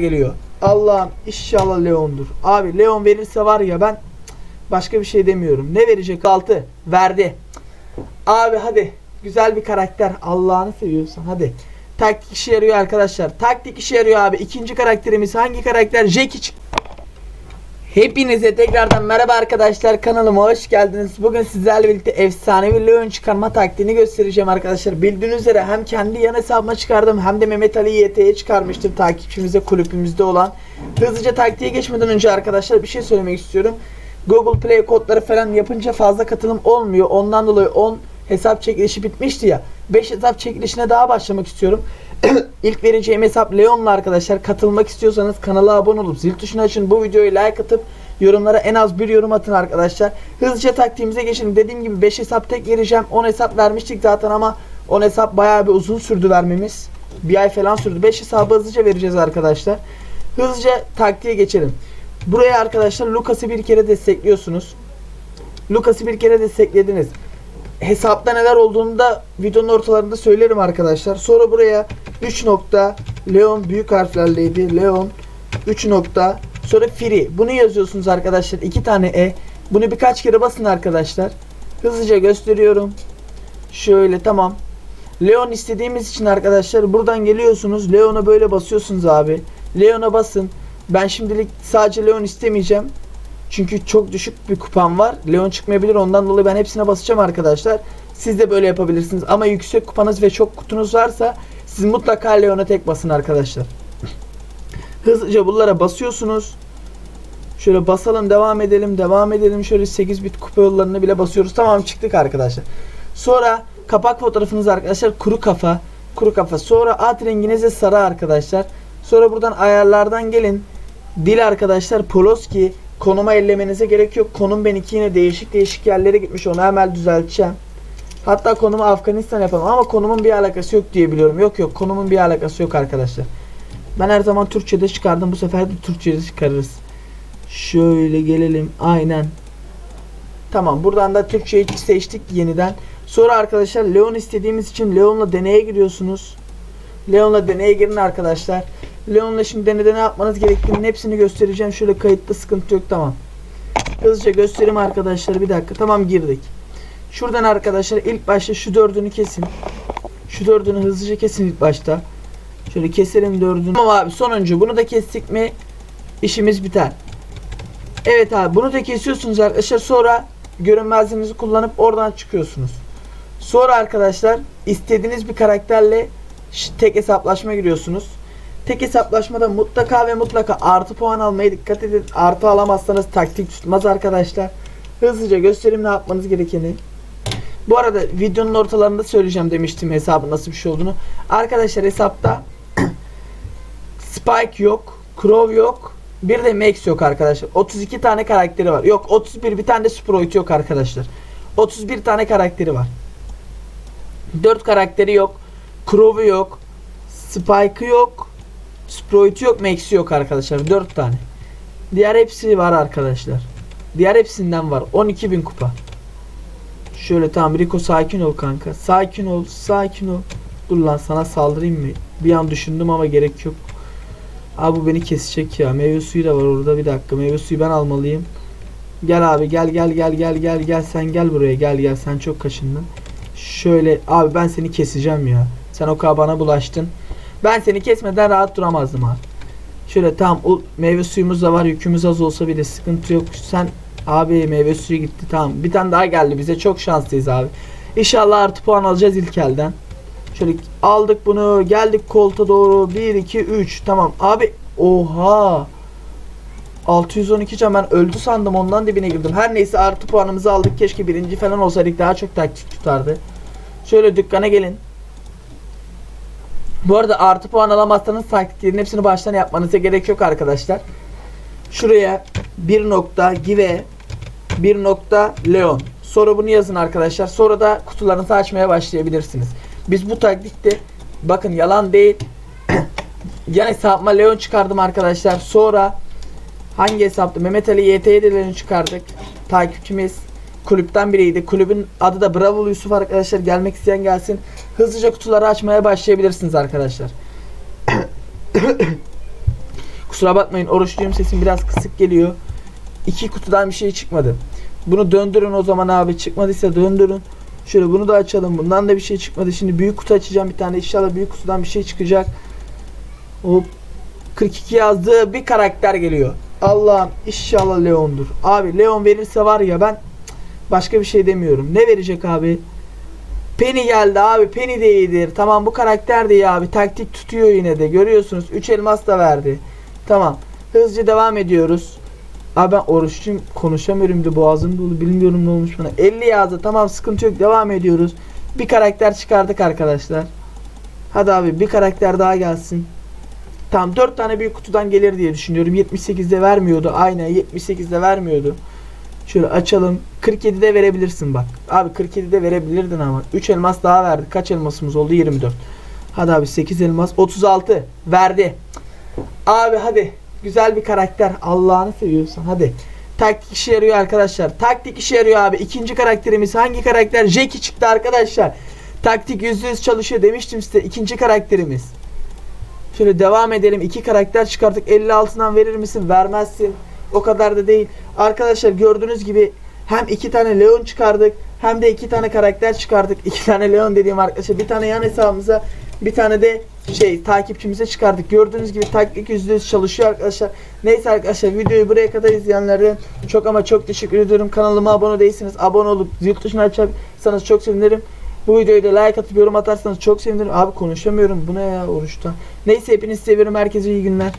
geliyor. Allah'ım inşallah Leon'dur. Abi Leon verirse var ya ben başka bir şey demiyorum. Ne verecek? 6 verdi. Abi hadi güzel bir karakter. Allah'ını seviyorsan hadi. Taktik işe yarıyor arkadaşlar. Taktik işe yarıyor abi. İkinci karakterimiz hangi karakter? Jackie çık- Hepinize tekrardan merhaba arkadaşlar kanalıma hoş geldiniz. Bugün sizlerle birlikte efsanevi Leon çıkarma taktiğini göstereceğim arkadaşlar. Bildiğiniz üzere hem kendi yan hesabıma çıkardım hem de Mehmet Ali YT'ye çıkarmıştım takipçimize kulübümüzde olan. Hızlıca taktiğe geçmeden önce arkadaşlar bir şey söylemek istiyorum. Google Play kodları falan yapınca fazla katılım olmuyor. Ondan dolayı 10 hesap çekilişi bitmişti ya. 5 hesap çekilişine daha başlamak istiyorum. İlk vereceğim hesap Leon'la arkadaşlar. Katılmak istiyorsanız kanala abone olup zil tuşunu açın. Bu videoyu like atıp yorumlara en az bir yorum atın arkadaşlar. Hızlıca taktiğimize geçelim. Dediğim gibi 5 hesap tek vereceğim. 10 hesap vermiştik zaten ama 10 hesap bayağı bir uzun sürdü vermemiz. Bir ay falan sürdü. 5 hesabı hızlıca vereceğiz arkadaşlar. Hızlıca taktiğe geçelim. Buraya arkadaşlar Lucas'ı bir kere destekliyorsunuz. Lucas'ı bir kere desteklediniz. Hesapta neler olduğunu da videonun ortalarında söylerim arkadaşlar. Sonra buraya 3 nokta Leon büyük harflerleydi. Leon 3 nokta sonra free. Bunu yazıyorsunuz arkadaşlar. 2 tane E. Bunu birkaç kere basın arkadaşlar. Hızlıca gösteriyorum. Şöyle tamam. Leon istediğimiz için arkadaşlar buradan geliyorsunuz. Leon'a böyle basıyorsunuz abi. Leon'a basın. Ben şimdilik sadece Leon istemeyeceğim. Çünkü çok düşük bir kupam var. Leon çıkmayabilir. Ondan dolayı ben hepsine basacağım arkadaşlar. Siz de böyle yapabilirsiniz. Ama yüksek kupanız ve çok kutunuz varsa siz mutlaka Leon'a tek basın arkadaşlar. Hızlıca bunlara basıyorsunuz. Şöyle basalım devam edelim devam edelim. Şöyle 8 bit kupa yollarını bile basıyoruz. Tamam çıktık arkadaşlar. Sonra kapak fotoğrafınız arkadaşlar kuru kafa. Kuru kafa. Sonra at renginize sarı arkadaşlar. Sonra buradan ayarlardan gelin. Dil arkadaşlar Poloski. Konuma ellemenize gerek yok. Konum benimki yine değişik değişik yerlere gitmiş. Onu hemen düzelteceğim. Hatta konumu Afganistan yapalım ama konumun bir alakası yok diye biliyorum. Yok yok konumun bir alakası yok arkadaşlar. Ben her zaman Türkçe'de çıkardım. Bu sefer de Türkçe'de çıkarırız. Şöyle gelelim. Aynen. Tamam buradan da Türkçeyi seçtik yeniden. Sonra arkadaşlar Leon istediğimiz için Leon'la deneye giriyorsunuz. Leon'la deneye girin arkadaşlar. Leon'la şimdi denede ne yapmanız gerektiğinin hepsini göstereceğim. Şöyle kayıtta sıkıntı yok tamam. Hızlıca göstereyim arkadaşlar bir dakika. Tamam girdik. Şuradan arkadaşlar ilk başta şu dördünü kesin. Şu dördünü hızlıca kesin ilk başta. Şöyle keselim dördünü. Tamam abi sonuncu bunu da kestik mi işimiz biter. Evet abi bunu da kesiyorsunuz arkadaşlar. Sonra görünmezliğinizi kullanıp oradan çıkıyorsunuz. Sonra arkadaşlar istediğiniz bir karakterle tek hesaplaşma giriyorsunuz. Tek hesaplaşmada mutlaka ve mutlaka artı puan almaya dikkat edin. Artı alamazsanız taktik tutmaz arkadaşlar. Hızlıca göstereyim ne yapmanız gerekeni. Bu arada videonun ortalarında söyleyeceğim demiştim hesabın nasıl bir şey olduğunu. Arkadaşlar hesapta Spike yok, Crow yok, bir de Max yok arkadaşlar. 32 tane karakteri var. Yok 31 bir tane de Sprite yok arkadaşlar. 31 tane karakteri var. 4 karakteri yok. Crow'u yok. Spike'ı yok. Sprite yok. Max'i yok arkadaşlar. 4 tane. Diğer hepsi var arkadaşlar. Diğer hepsinden var. 12.000 kupa. Şöyle tamam Rico sakin ol kanka. Sakin ol. Sakin ol. Dur lan sana saldırayım mı? Bir an düşündüm ama gerek yok. Abi bu beni kesecek ya. Meyve suyu da var orada. Bir dakika. Meyve suyu ben almalıyım. Gel abi gel gel gel gel gel gel sen gel buraya gel gel sen çok kaşındın. Şöyle abi ben seni keseceğim ya. Sen o kadar bana bulaştın. Ben seni kesmeden rahat duramazdım abi. Şöyle tamam o meyve suyumuz da var yükümüz az olsa bile sıkıntı yok. Sen abi meyve suyu gitti tamam. Bir tane daha geldi bize çok şanslıyız abi. İnşallah artı puan alacağız ilk elden. Şöyle aldık bunu geldik kolta doğru 1 2 3 tamam abi oha 612 can ben öldü sandım ondan dibine girdim. Her neyse artı puanımızı aldık. Keşke birinci falan olsaydık daha çok taktik tutardı. Şöyle dükkana gelin. Bu arada artı puan alamazsanız taktiklerin hepsini baştan yapmanıza gerek yok arkadaşlar. Şuraya bir nokta give bir nokta leon. Sonra bunu yazın arkadaşlar. Sonra da kutularınızı açmaya başlayabilirsiniz. Biz bu taktikte bakın yalan değil. yan hesabıma leon çıkardım arkadaşlar. Sonra Hangi hesapta? Mehmet Ali YT'lerini çıkardık. Takipçimiz kulüpten biriydi. Kulübün adı da Bravo Yusuf arkadaşlar. Gelmek isteyen gelsin. Hızlıca kutuları açmaya başlayabilirsiniz arkadaşlar. Kusura bakmayın oruçluyum sesim biraz kısık geliyor. İki kutudan bir şey çıkmadı. Bunu döndürün o zaman abi. Çıkmadıysa döndürün. Şöyle bunu da açalım. Bundan da bir şey çıkmadı. Şimdi büyük kutu açacağım bir tane. İnşallah büyük kutudan bir şey çıkacak. Hop. 42 yazdığı bir karakter geliyor. Allah'ım inşallah Leon'dur. Abi Leon verirse var ya ben başka bir şey demiyorum. Ne verecek abi? Penny geldi abi. Penny de iyidir. Tamam bu karakter de iyi abi. Taktik tutuyor yine de. Görüyorsunuz. 3 elmas da verdi. Tamam. Hızlıca devam ediyoruz. Abi ben oruçluyum. Konuşamıyorum da boğazım dolu. Bilmiyorum ne olmuş bana. 50 yazdı. Tamam sıkıntı yok. Devam ediyoruz. Bir karakter çıkardık arkadaşlar. Hadi abi bir karakter daha gelsin. Tamam 4 tane büyük kutudan gelir diye düşünüyorum. 78'de vermiyordu. Aynen 78'de vermiyordu. Şöyle açalım. 47'de verebilirsin bak. Abi 47'de verebilirdin ama. 3 elmas daha verdi. Kaç elmasımız oldu? 24. Hadi abi 8 elmas. 36. Verdi. Abi hadi. Güzel bir karakter. Allah'ını seviyorsan. Hadi. Taktik işe yarıyor arkadaşlar. Taktik işe yarıyor abi. İkinci karakterimiz hangi karakter? Jackie çıktı arkadaşlar. Taktik %100 çalışıyor demiştim size. İkinci karakterimiz. Şöyle devam edelim. İki karakter çıkarttık. 56'dan verir misin? Vermezsin. O kadar da değil. Arkadaşlar gördüğünüz gibi hem iki tane Leon çıkardık hem de iki tane karakter çıkardık. İki tane Leon dediğim arkadaşlar. Bir tane yan hesabımıza bir tane de şey takipçimize çıkardık. Gördüğünüz gibi taktik %100 çalışıyor arkadaşlar. Neyse arkadaşlar videoyu buraya kadar izleyenlere çok ama çok teşekkür ediyorum. Kanalıma abone değilseniz abone olup zil tuşunu açarsanız çok sevinirim. Bu videoyu da like atıp yorum atarsanız çok sevinirim. Abi konuşamıyorum. Bu ne ya oruçta. Neyse hepinizi seviyorum. Herkese iyi günler.